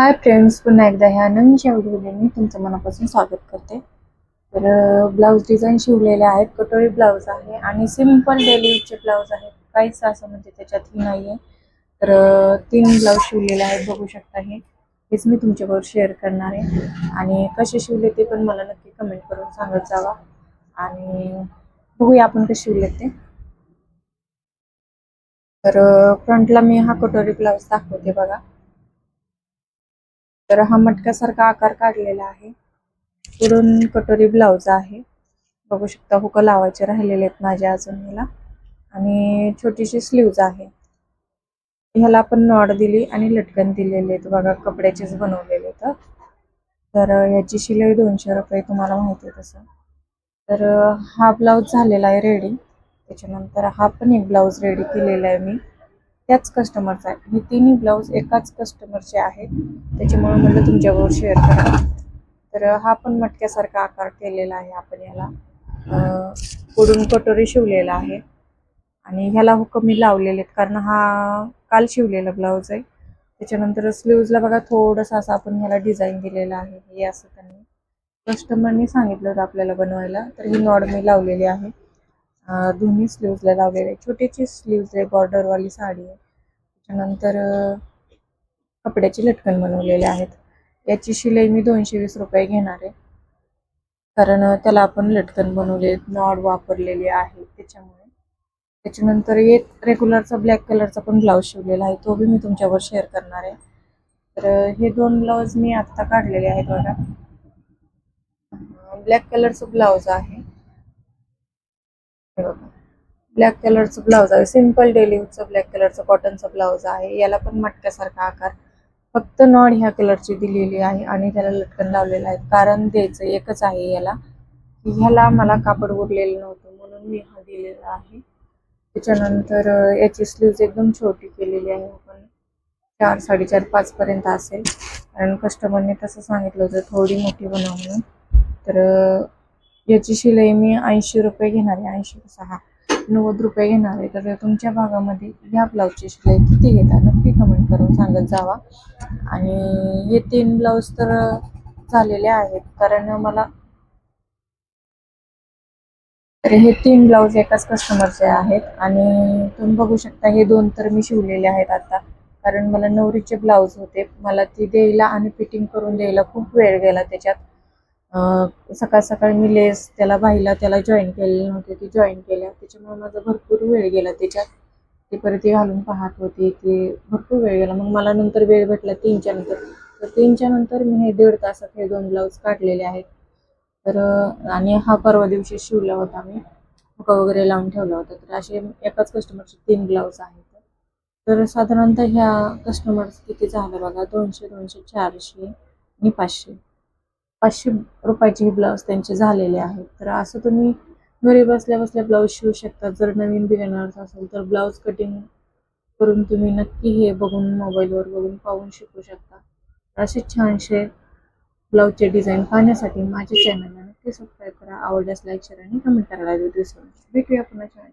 Hi friends पुन्हा एकदा ह्या नवीन शेवटी मी तुमचं मनापासून स्वागत करते. तर ब्लाऊज डिझाईन शिवलेले आहेत. कटोरी ब्लाऊज आहे आणि सिंपल डेली यूजचे ब्लाऊज आहेत. काहीच असं म्हणजे त्याच्यात ही नाही आहे तर तीन ब्लाऊज शिवलेले आहेत. बघू शकता हे. हेच मी तुमच्याबरोबर शेअर करणार आहे. आणि कसे शिवले ते पण मला नक्की कमेंट करून सांगत जावा. आणि बघूया आपण कसे शिवले ते. तर फ्रंटला मी हा कटोरी ब्लाऊज दाखवते बघा. तर हा मटक्यासारखा आकार काढलेला आहे. पुढून कटोरी ब्लाऊज आहे. बघू शकता हुक लावायचे राहिलेले आहेत माझ्या अजून ह्याला आणि छोटीशी स्लीव्ज आहे. ह्याला आपण नॉड दिली आणि लटकन दिलेले आहेत. बघा कपड्याचेच बनवलेले आहेत. तर याची शिलाई दोनशे रुपये तुम्हाला माहिती आहे तसं. तर हा ब्लाऊज झालेला आहे रेडी त्याच्यानंतर हा पण एक ब्लाऊज रेडी केलेला आहे मी. त्याच कस्टमरचा आहे. हे तिन्ही ब्लाऊज एकाच कस्टमरचे आहेत. त्याच्यामुळे म्हटलं तुमच्याबरोबर शेअर करा. तर हा पण मटक्यासारखा आकार केलेला आहे आपण याला. पुढून कटोरी शिवलेला आहे. आणि ह्याला हो हुक मी लावलेले आहेत. कारण हा काल शिवलेला ब्लाऊज आहे. त्याच्यानंतर स्लीव्जला बघा थोडंसं असं आपण ह्याला डिझाईन दिलेलं आहे. हे असं त्यांनी कस्टमरनी सांगितलं होतं आपल्याला बनवायला. तर ही नॉड मी लावलेली आहे. दोन्ही स्लीव्जला लावलेले. आहे छोटीची स्लीव्ज आहे बॉर्डरवाली साडी आहे. त्याच्यानंतर कपड्याची कपड्याचे लटकन बनवलेले आहेत. याची शिलाई मी दोनशे वीस रुपये घेणार आहे. कारण त्याला आपण लटकन बनवले नॉड वापरलेले आहे त्याच्यामुळे. त्याच्यानंतर एक रेग्युलरचा ब्लॅक कलरचा पण ब्लाऊज शिवलेला आहे. तो बी मी तुमच्यावर शेअर करणार आहे. तर हे दोन ब्लाऊज मी आत्ता काढलेले आहेत बघा. ब्लॅक कलरचं ब्लाऊज आहे. हे बघा ब्लॅक कलरचं ब्लाऊज आहे. सिंपल डेलीचं ब्लॅक कलरचं कॉटनचं ब्लाऊज आहे. याला पण मटक्यासारखा आकार. फक्त नॉड ह्या कलरची दिलेली आहे आणि त्याला लटकन लावलेलं आहे. कारण द्यायचं एकच आहे याला. की ह्याला मला कापड उरलेलं नव्हतं म्हणून मी हा दिलेला आहे. त्याच्यानंतर याची स्लीव्ज एकदम छोटी केलेली आहे. आपण चार साडेचार पाच पर्यंत असेल. कारण कस्टमरने तसं सांगितलं होतं थोडी मोठी बनव म्हणून. तर याची शिलाई मी ऐंशी रुपये घेणार आहे ऐंशी सहा नव्वद रुपये घेणार आहे. तर तुमच्या भागामध्ये या ब्लाऊजची शिलाई किती घेता? नक्की कमेंट करून सांगत जावा. आणि हे तीन ब्लाऊज तर झालेले आहेत कारण मला तर हे तीन ब्लाऊज एकाच कस्टमरचे आहेत. आणि तुम्ही बघू शकता हे दोन तर मी शिवलेले आहेत आता. कारण मला नवरीचे ब्लाऊज होते. मला ती द्यायला आणि फिटिंग करून द्यायला खूप वेळ गेला त्याच्यात. सकाळ सकाळी मी लेस त्याला बाईला त्याला जॉईन केलेले नव्हते. ते जॉईन केल्या. त्याच्यामुळे माझा भरपूर वेळ गेला त्याच्यात. ते परत घालून पाहत होते. ते भरपूर वेळ गेला. मग मला नंतर वेळ भेटला तीनच्या नंतर. तर तीनच्या नंतर मी हे दीड तासात हे दोन ब्लाऊज काढलेले आहेत. तर आणि हा परवा दिवशी शिवला होता मी. हुका वगैरे लावून ठेवला होता. तर असे एकाच कस्टमरचे तीन ब्लाऊज आहेत. तर साधारणतः ह्या कस्टमर्स किती झालं बघा? दोनशे दोनशे चारशे आणि पाचशे. पाचशे रुपयाचे हे ब्लाऊज त्यांचे झालेले आहेत. तर असं तुम्ही घरी बसल्या बसल्या ब्लाऊज शिवू शकता. जर नवीन बिगिनर्स असेल तर ब्लाऊज कटिंग करून तुम्ही नक्की हे बघून मोबाईलवर बघून पाहून शिकू शकता. असे छानसे ब्लाऊजचे डिझाईन पाहण्यासाठी माझ्या चॅनलला नक्की सबस्क्राईब करा. आवडल्यास लाईक शेअर आणि कमेंट करायला विसरू भेटूया पुन्हा छान